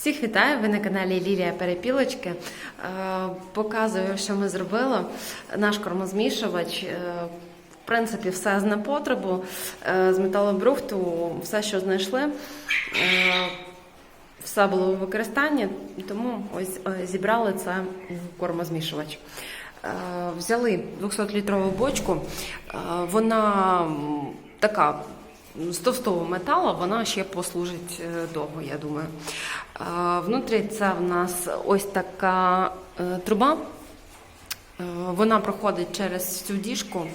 Всіх вітаю! Ви на каналі Лілія Перепілочки. Е, Показую, що ми зробили. Наш кормозмішувач. е, В принципі, все з непотребу, е, з металобрухту, все, що знайшли. Все було у використанні, тому ось зібрали це в кормозмішувач. Взяли 200-літрову бочку. Вона така з товстого металу, вона ще послужить е, довго, я думаю. Е, Внутрі це в нас ось така е, труба. Вона проходить через цю діжку.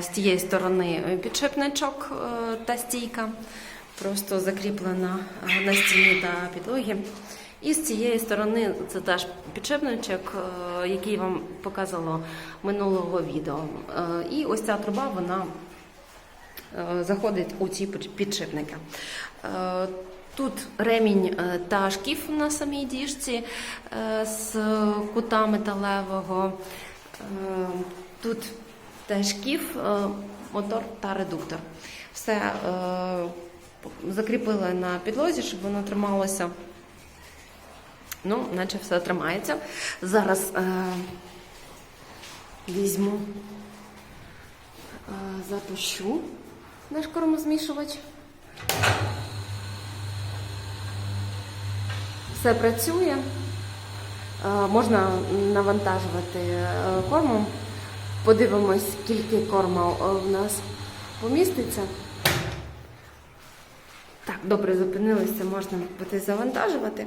З тієї сторони підшипничок та стійка, просто закріплена на стіні та підлогі. І з цієї сторони це теж підшипничок, який вам показало минулого відео. І ось ця труба, вона заходить у ці підшипники. Е, Тут ремінь е, та шкіф на самій діжці е, з кута металевого. Е, Тут теж шкіф, е, мотор та редуктор. Все е, закріпили на підлозі, щоб воно трималося. Ну, наче все тримається. Зараз е, візьму, е, запущу наш кормозмішувач. Все працює. Е, Можна навантажувати е, кормом. Подивимось, скільки корма е, в нас поміститься. Так, добре зупинилися, можна буде завантажувати.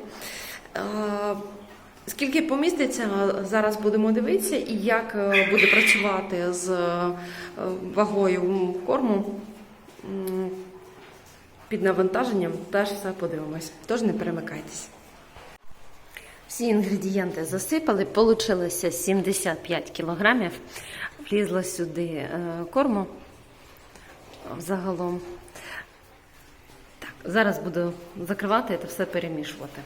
Скільки поміститься, зараз будемо дивитися, і як буде працювати з вагою корму під навантаженням, теж все подивимось. Тож не перемикайтесь. Всі інгредієнти засипали, получилося 75 кілограмів. Влізло сюди е, корму загалом. Так, зараз буду закривати та все перемішувати.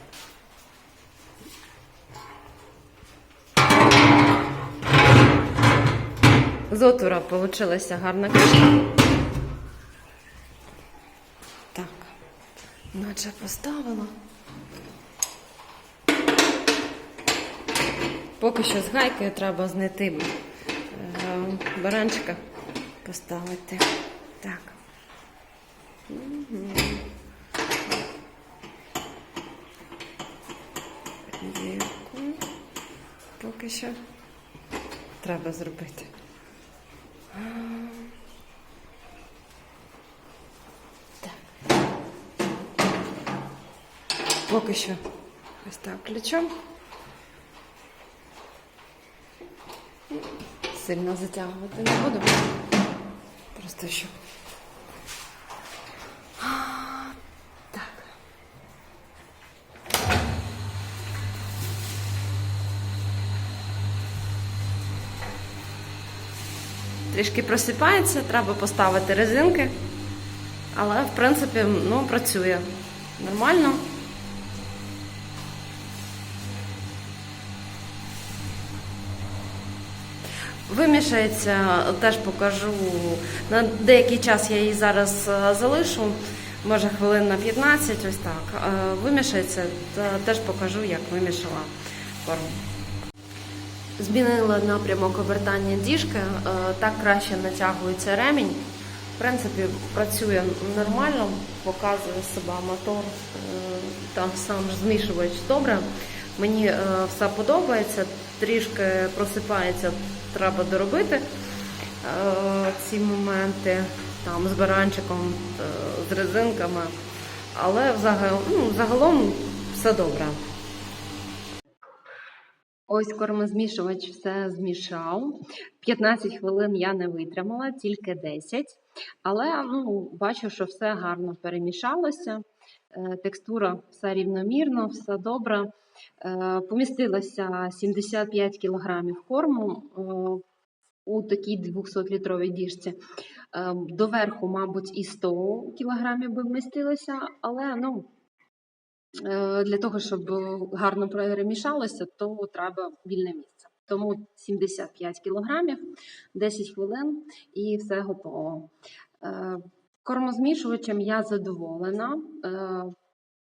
З отвора получилася гарна кришка. Так, наче поставила. Поки що з гайкою треба знайти е, баранчика, поставити. Так. Дірку. Поки що треба зробити. Поки що ось так ключом. Сильно затягувати не буду. Просто щоб. Так. Трішки просипається, треба поставити резинки. Але, в принципі, ну, працює нормально. Вимішається, теж покажу. На деякий час я її зараз е, залишу, може хвилин на 15, ось так. Е, Вимішається, теж покажу, як вимішала корм. Змінила напрямок обертання діжки, е, так краще натягується ремінь. В принципі, працює нормально, показує себе мотор, там сам змішувач добре. Мені все подобається, трішки просипається, треба доробити е, ці моменти там з баранчиком, е, з резинками. Але взагал, ну, загалом все добре. Ось кормозмішувач все змішав. 15 хвилин я не витримала, тільки 10. Але ну, бачу, що все гарно перемішалося. Е, Текстура все рівномірно, все добре. Е, Помістилося 75 кілограмів корму е, у такій 200-літровій діжці. Доверху, мабуть, і 100 кілограмів би вмістилося, але ну, для того, щоб гарно перемішалося, то треба вільне місце. Тому 75 кілограмів, 10 хвилин і все готово. Е, Кормозмішувачем я задоволена. Е,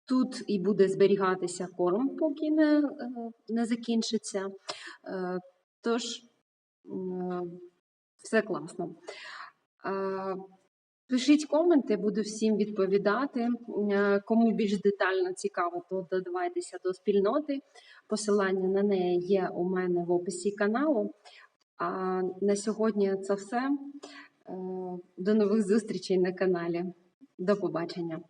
Тут і буде зберігатися корм, поки не, е, не закінчиться. Е, Тож все класно. Пишіть коменти, буду всім відповідати. Е, Кому більш детально цікаво, то додавайтеся до спільноти. Посилання на неї є у мене в описі каналу. А на сьогодні це все. Е, До нових зустрічей на каналі. До побачення.